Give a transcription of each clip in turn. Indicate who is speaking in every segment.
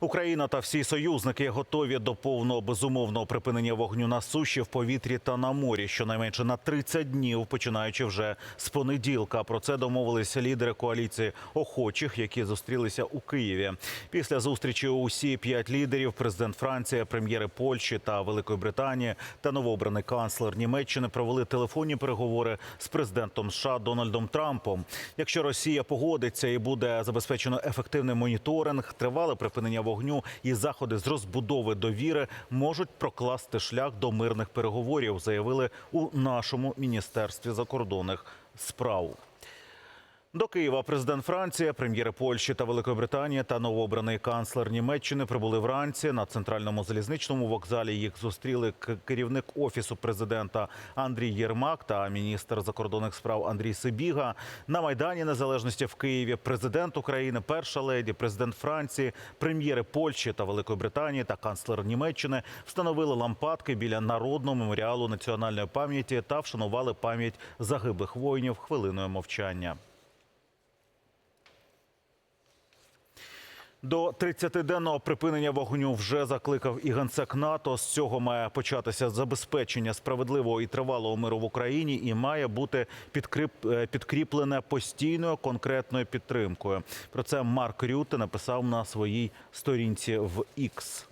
Speaker 1: Україна та всі союзники готові до повного безумовного припинення вогню на суші, в повітрі та на морі, щонайменше на 30 днів, починаючи вже з понеділка. Про це домовилися лідери коаліції охочих, які зустрілися у Києві. Після зустрічі усі п'ять лідерів президент Франції, прем'єри Польщі та Великої Британії та новообраний канцлер Німеччини провели телефонні переговори з президентом США Дональдом Трампом. Якщо Росія погодиться і буде забезпечено ефективний моніторинг, тривале припинення вогню і заходи з розбудови довіри можуть прокласти шлях до мирних переговорів, заявили у нашому міністерстві закордонних справ. До Києва президент Франції, прем'єри Польщі та Великої Британії та новообраний канцлер Німеччини прибули вранці на центральному залізничному вокзалі. Їх зустріли керівник офісу президента Андрій Єрмак та міністр закордонних справ Андрій Сибіга. На майдані Незалежності в Києві президент України, перша леді, президент Франції, прем'єри Польщі та Великої Британії та канцлер Німеччини встановили лампадки біля народного меморіалу національної пам'яті та вшанували пам'ять загиблих воїнів хвилиною мовчання. До 30-денного припинення вогню вже закликав і генсек НАТО. З цього має початися забезпечення справедливого і тривалого миру в Україні і має бути е, підкріплене постійною конкретною підтримкою. Про це Марк Рюте написав на своїй сторінці в X.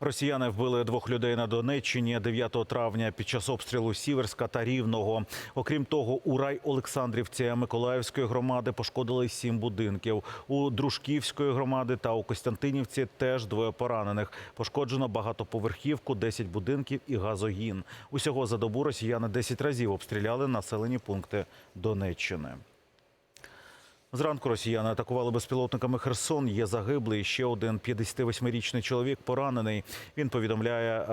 Speaker 1: Росіяни вбили двох людей на Донеччині 9 травня під час обстрілу Сіверська та Рівного. Окрім того, у рай Олександрівці Миколаївської громади пошкодили сім будинків. У Дружківської громади та у Костянтинівці теж двоє поранених. Пошкоджено багатоповерхівку, 10 будинків і газогін. Усього за добу росіяни 10 разів обстріляли населені пункти Донеччини. Зранку росіяни атакували безпілотниками Херсон. Є загиблий. Ще один 58-річний чоловік поранений. Він повідомляє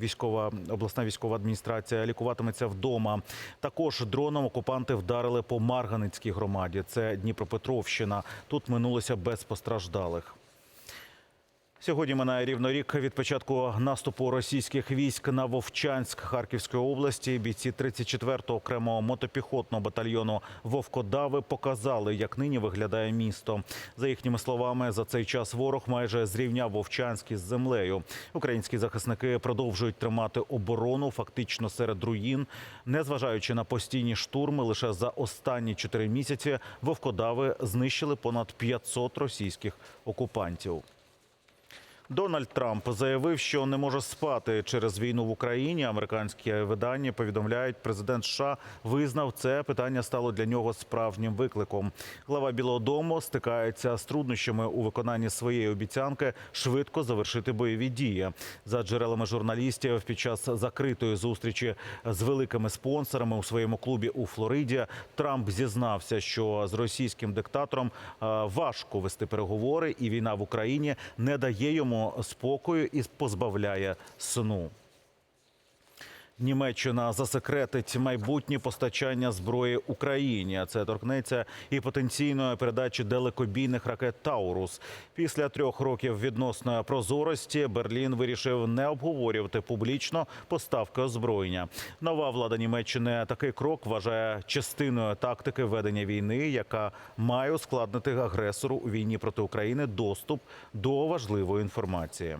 Speaker 1: військова обласна військова адміністрація. Лікуватиметься вдома. Також дроном окупанти вдарили по Марганицькій громаді. Це Дніпропетровщина. Тут минулося без постраждалих. Сьогодні минає рівно рік від початку наступу російських військ на Вовчанськ Харківської області. Бійці 34-го окремого мотопіхотного батальйону Вовкодави показали, як нині виглядає місто. За їхніми словами, за цей час ворог майже зрівняв Вовчанськ із землею. Українські захисники продовжують тримати оборону фактично серед руїн, незважаючи на постійні штурми. Лише за останні чотири місяці Вовкодави знищили понад 500 російських окупантів. Дональд Трамп заявив, що не може спати через війну в Україні. Американські видання повідомляють, президент США визнав це питання стало для нього справжнім викликом. Глава Білого Дому стикається з труднощами у виконанні своєї обіцянки швидко завершити бойові дії. За джерелами журналістів, під час закритої зустрічі з великими спонсорами у своєму клубі у Флориді Трамп зізнався, що з російським диктатором е, важко вести переговори, і війна в Україні не дає йому спокою і позбавляє сну. Німеччина засекретить майбутнє постачання зброї Україні. Це торкнеться і потенційної передачі далекобійних ракет Таурус. Після трьох років відносної прозорості Берлін вирішив не обговорювати публічно поставки озброєння. Нова влада Німеччини такий крок вважає частиною тактики ведення війни, яка має ускладнити агресору у війні проти України доступ до важливої інформації.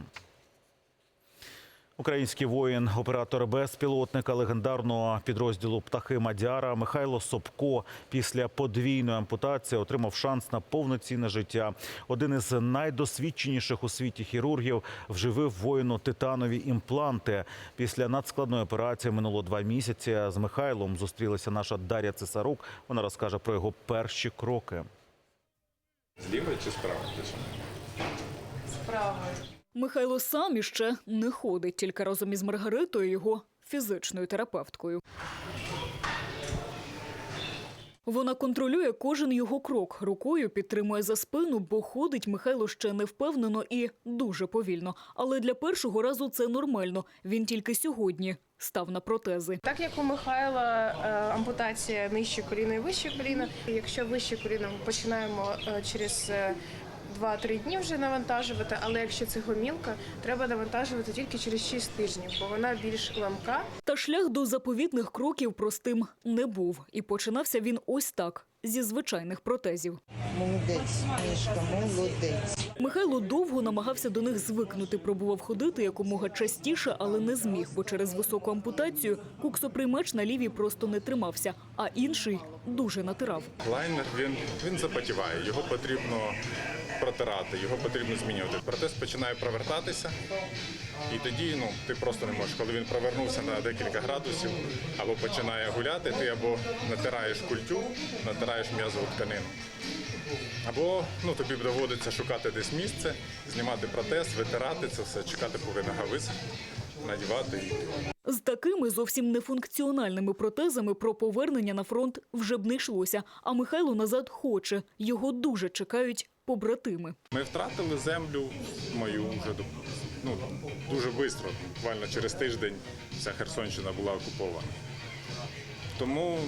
Speaker 1: Український воїн, оператор безпілотника легендарного підрозділу Птахи Мадяра Михайло Собко після подвійної ампутації отримав шанс на повноцінне життя. Один із найдосвідченіших у світі хірургів вживив воїну титанові імпланти. Після надскладної операції минуло два місяці. З Михайлом зустрілася наша Дар'я Цесарук. Вона розкаже про його перші кроки.
Speaker 2: Зліва чи справа?
Speaker 3: справою.
Speaker 4: Михайло сам іще не ходить, тільки разом із Маргаритою, його фізичною терапевткою. Вона контролює кожен його крок, рукою підтримує за спину, бо ходить Михайло ще невпевнено і дуже повільно. Але для першого разу це нормально. Він тільки сьогодні став на протези.
Speaker 3: Так як у Михайла е, ампутація нижче коліна і вище коліна. Якщо вище коліно ми починаємо е, через е, 2-3 дні вже навантажувати, але якщо це гомілка, треба навантажувати тільки через 6 тижнів, бо вона більш ламка.
Speaker 4: Та шлях до заповітних кроків простим не був. І починався він ось так зі звичайних протезів.
Speaker 5: Молодець, Мішка, молодець.
Speaker 4: Михайло довго намагався до них звикнути, пробував ходити якомога частіше, але не зміг, бо через високу ампутацію куксоприймач на лівій просто не тримався, а інший дуже натирав.
Speaker 2: Лайнер він, він запотіває, його потрібно протирати, його потрібно змінювати. Протез починає провертатися, і тоді ну, ти просто не можеш. Коли він провернувся на декілька градусів або починає гуляти, ти або натираєш культю, натираєш м'язову тканину. Або ну, тобі доводиться шукати десь місце, знімати протез, витирати це все, чекати, поки нога висохне, надівати
Speaker 4: З такими зовсім нефункціональними протезами про повернення на фронт вже б не йшлося. А Михайло назад хоче. Його дуже чекають побратими.
Speaker 2: Ми втратили землю мою вже ну, дуже швидко, буквально через тиждень вся Херсонщина була окупована. Тому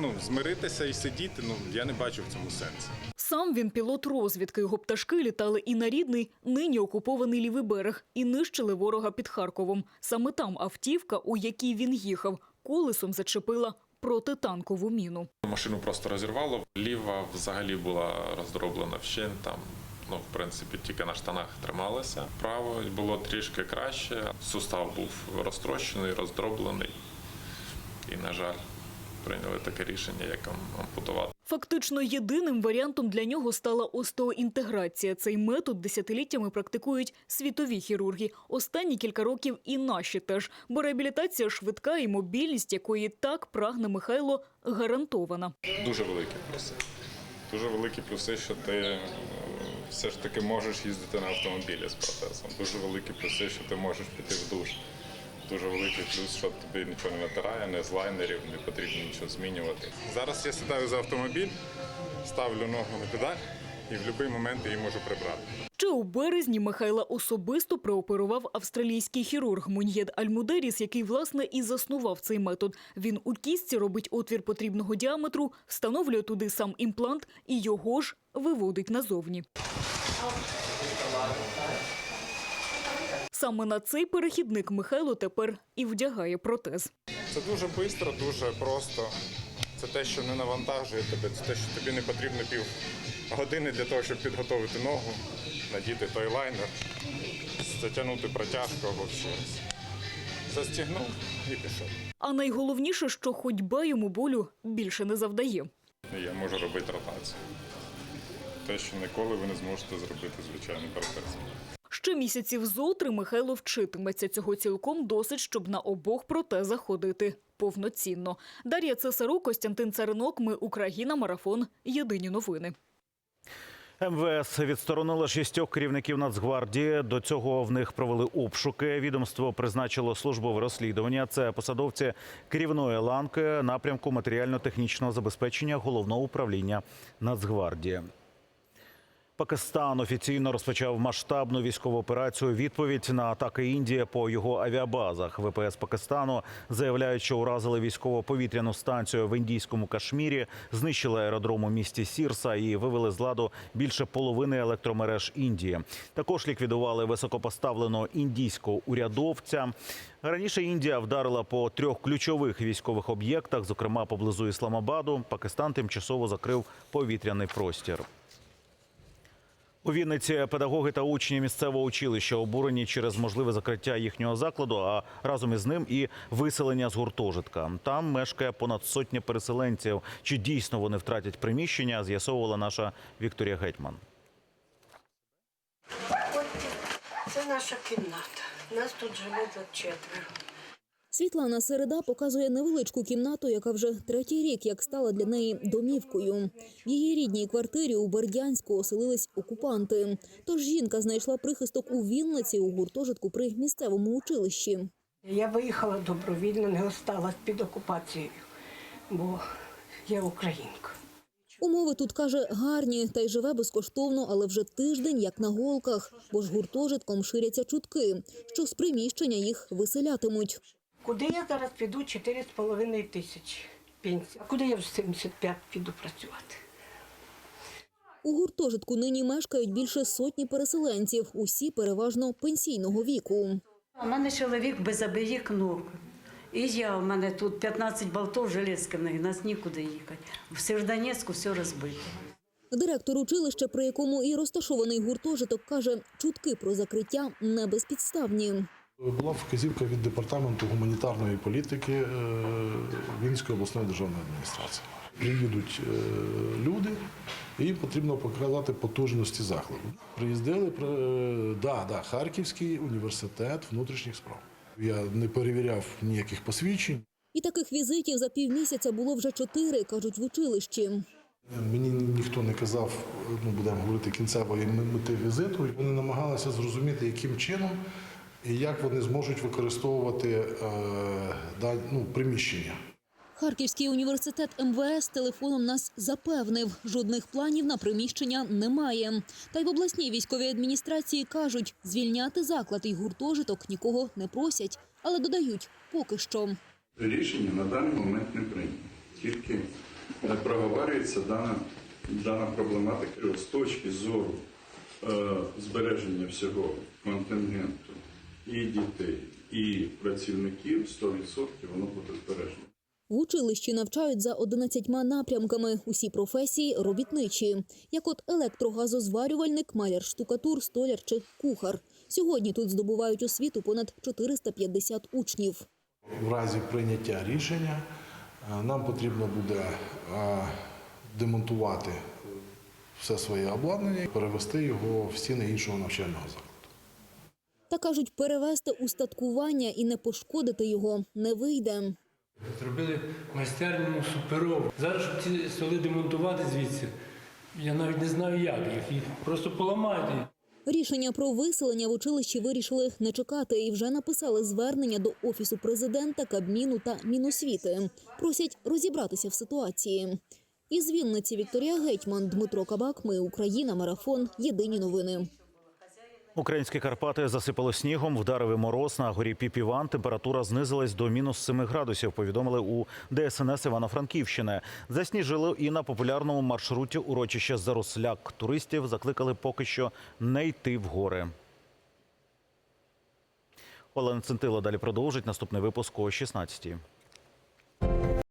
Speaker 2: ну, змиритися і сидіти, ну, я не бачу в цьому сенсу.
Speaker 4: Сам він пілот розвідки. Його пташки літали і на рідний, нині окупований лівий берег, і нищили ворога під Харковом. Саме там автівка, у якій він їхав, колесом зачепила протитанкову міну.
Speaker 6: Машину просто розірвало. Ліва взагалі була роздроблена вщен Там, ну, в принципі, тільки на штанах трималася. Право було трішки краще. Сустав був розтрощений, роздроблений. І, на жаль, прийняли таке рішення, як ам- ампутувати.
Speaker 4: Фактично єдиним варіантом для нього стала остеоінтеграція. Цей метод десятиліттями практикують світові хірурги. Останні кілька років і наші теж. Бо реабілітація швидка і мобільність, якої так прагне Михайло, гарантована.
Speaker 2: Дуже великі плюси. Дуже великі плюси, що ти е, все ж таки можеш їздити на автомобілі з протезом. Дуже великі плюси, що ти можеш піти в душ. Дуже великий плюс, що тобі нічого не натирає, не з лайнерів, не потрібно нічого змінювати. Зараз я сідаю за автомобіль, ставлю ногу на педаль і в будь-який момент її можу прибрати.
Speaker 4: Ще у березні Михайла особисто прооперував австралійський хірург Муньєд Альмудеріс, який власне і заснував цей метод. Він у кістці робить отвір потрібного діаметру, встановлює туди сам імплант і його ж виводить назовні. Саме на цей перехідник Михайло тепер і вдягає протез.
Speaker 2: Це дуже швидко, дуже просто. Це те, що не навантажує тебе, це те, що тобі не потрібно пів години для того, щоб підготувати ногу, надіти той лайнер, затягнути протяжку або ще. Застігнув і пішов.
Speaker 4: А найголовніше, що ходьба йому болю більше не завдає.
Speaker 2: Я можу робити ротацію. Те, що ніколи ви не зможете зробити звичайним протезом.
Speaker 4: Ще місяців зотри Михайло вчитиметься. Цього цілком досить, щоб на обох протезах ходити повноцінно. Дар'я Цесарук, Костянтин Царинок. Ми Україна. Марафон. Єдині новини.
Speaker 1: МВС відсторонило шістьох керівників Нацгвардії. До цього в них провели обшуки. Відомство призначило службове розслідування. Це посадовці керівної ланки напрямку матеріально-технічного забезпечення головного управління Нацгвардії. Пакистан офіційно розпочав масштабну військову операцію. Відповідь на атаки Індії по його авіабазах. ВПС Пакистану заявляють, що уразили військово-повітряну станцію в індійському Кашмірі, знищили аеродром у місті Сірса і вивели з ладу більше половини електромереж Індії. Також ліквідували високопоставленого індійського урядовця. Раніше Індія вдарила по трьох ключових військових об'єктах, зокрема поблизу Ісламабаду. Пакистан тимчасово закрив повітряний простір. У Вінниці педагоги та учні місцевого училища обурені через можливе закриття їхнього закладу, а разом із ним і виселення з гуртожитка. Там мешкає понад сотня переселенців. Чи дійсно вони втратять приміщення? З'ясовувала наша Вікторія Гетьман.
Speaker 7: Це наша кімната. Нас тут живе за четверо.
Speaker 8: Світлана Середа показує невеличку кімнату, яка вже третій рік як стала для неї домівкою. В її рідній квартирі у Бердянську оселились окупанти. Тож жінка знайшла прихисток у Вінниці у гуртожитку при місцевому училищі.
Speaker 7: Я виїхала добровільно, не осталась під окупацією, бо я українка.
Speaker 8: Умови тут каже гарні, та й живе безкоштовно, але вже тиждень як на голках, бо ж гуртожитком ширяться чутки, що з приміщення їх виселятимуть.
Speaker 7: Куди я зараз піду 4,5 тисячі пенсії. А куди я в 75 піду працювати?
Speaker 8: У гуртожитку нині мешкають більше сотні переселенців, усі переважно пенсійного віку.
Speaker 9: У мене чоловік без обеїх ног. І я, у мене тут 15 болтов железканих, нас нікуди їхати. В Сєвєродонецьку все розбито.
Speaker 8: Директор училища, при якому і розташований гуртожиток, каже, чутки про закриття не безпідставні.
Speaker 10: Була вказівка від департаменту гуманітарної політики е, Вінської обласної державної адміністрації. Приїдуть е, люди, і їм потрібно показати потужності закладу. Приїздили е, да, да, Харківський університет внутрішніх справ. Я не перевіряв ніяких посвідчень.
Speaker 8: І таких візитів за півмісяця було вже чотири, кажуть в училищі.
Speaker 10: Мені ніхто не казав, ну будемо говорити, кінцевої мети візиту. Вони намагалися зрозуміти, яким чином і як вони зможуть використовувати е, ну, приміщення.
Speaker 8: Харківський університет МВС телефоном нас запевнив, жодних планів на приміщення немає. Та й в обласній військовій адміністрації кажуть, звільняти заклад і гуртожиток нікого не просять, але додають поки що.
Speaker 11: Рішення на даний момент не прийнято. Тільки е, проговорюється дана, дана проблематика з точки зору е, збереження всього контингенту і дітей, і працівників 100% воно буде збережено.
Speaker 8: В училищі навчають за 11 напрямками. Усі професії робітничі, як от електрогазозварювальник, маляр штукатур, столяр чи кухар. Сьогодні тут здобувають освіту понад 450 учнів.
Speaker 10: В разі прийняття рішення е, нам потрібно буде е, демонтувати все своє обладнання перевести його в стіни іншого навчального закладу.
Speaker 8: Та кажуть, перевести устаткування і не пошкодити його не вийде.
Speaker 12: Зробили майстерню суперову. Зараз, щоб ці столи демонтувати звідси, я навіть не знаю як їх. Їх просто поламають.
Speaker 8: Рішення про виселення в училищі вирішили не чекати і вже написали звернення до офісу президента, Кабміну та Міносвіти. Просять розібратися в ситуації. Із Вінниці Вікторія Гетьман, Дмитро Кабак. Ми Україна. Марафон. Єдині новини.
Speaker 1: Українські Карпати засипало снігом, вдарив і мороз на горі Піпіван. Температура знизилась до мінус 7 градусів. Повідомили у ДСНС Івано-Франківщини. Засніжило і на популярному маршруті урочище Заросляк. Туристів закликали поки що не йти в гори. Олена Центило далі продовжить наступний випуск о 16-й.